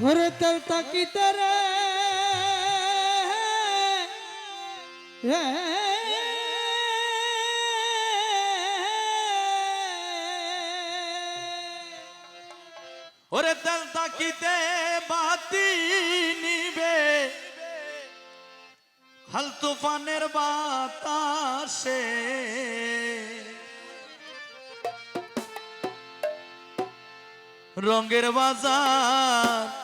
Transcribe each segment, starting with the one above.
ভরে তার। তাকিতে রে। ওরে তার তাকিতে বাতি নিবে। হাল তুফানের বাতাসে। রঙের বাজার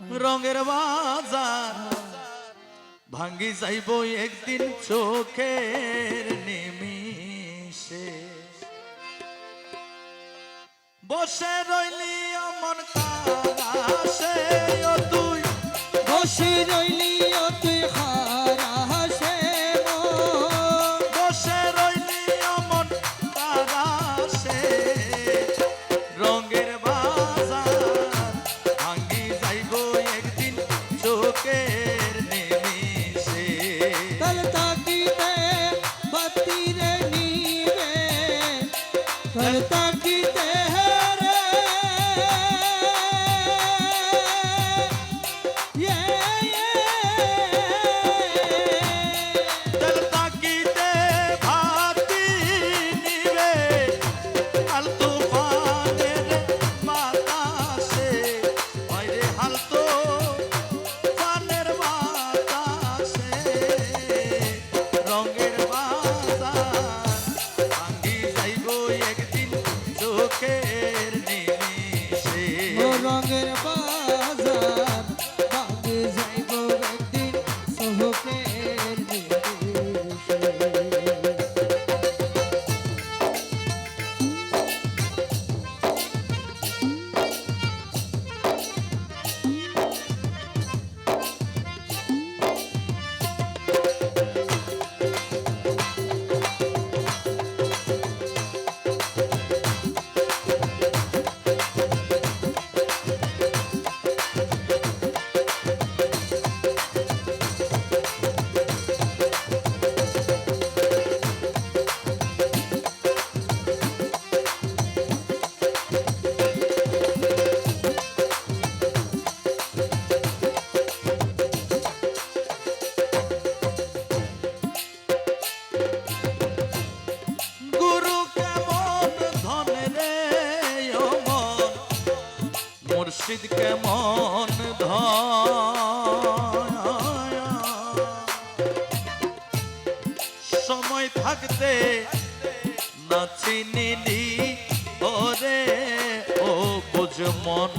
রঙের বাজার। ভাঙ্গি যাইব একদিন চোখের নিমিষে। বসে রইলি অমন কাছে ও তুই। বসে রইলি करता মুর্শিদ কেমন সময় থাকতে নাচি নিলি ওরে ও বুঝ মন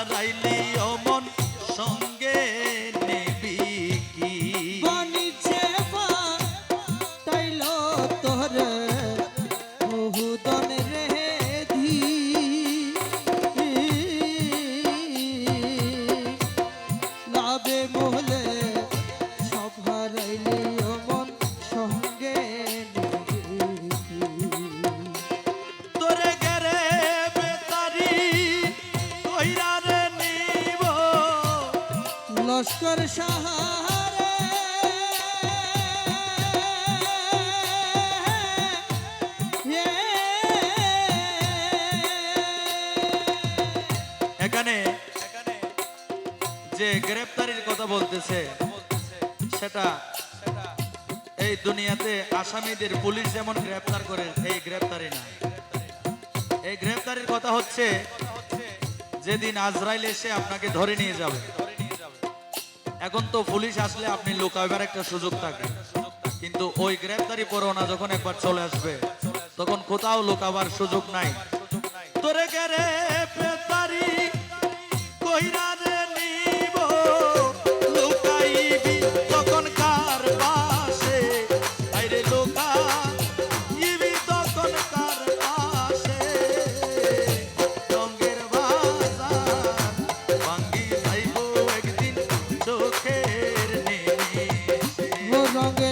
হারাইলে গ্রেপ্তারির কথা বলতেছে। সেটা এই দুনিয়াতে আসামিদের পুলিশ যেমন গ্রেপ্তার করে, এই গ্রেপ্তারি না। এই গ্রেপ্তারির কথা হচ্ছে, যেদিন আজরাইল এসে আপনাকে ধরে নিয়ে যাবে। এখন তো পুলিশ আসলে আপনি লুকাবার একটা সুযোগ থাকে। কিন্তু ওই গ্রেপ্তারি পরোনা যখন একবার চলে আসবে, তখন কোথাও লুকাবার সুযোগ নাই। তোরে গেরে পেতারি কইরা রঙে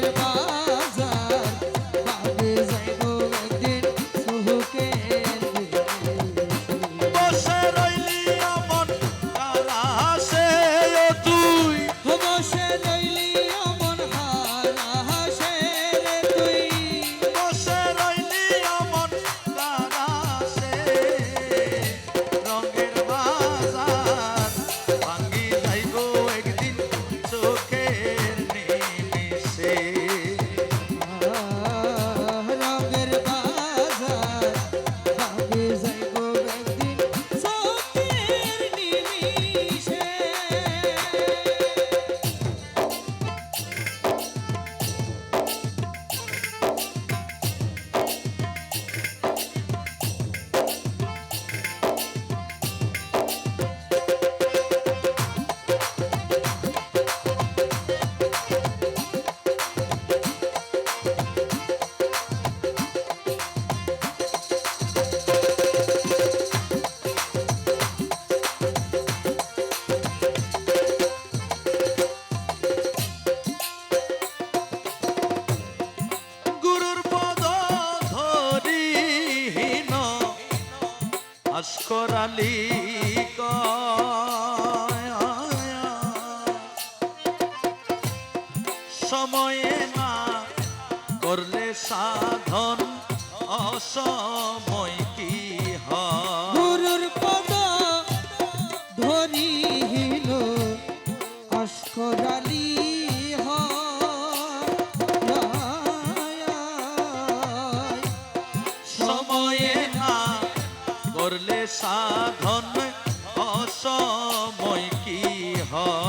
করালি সময় কি হয়?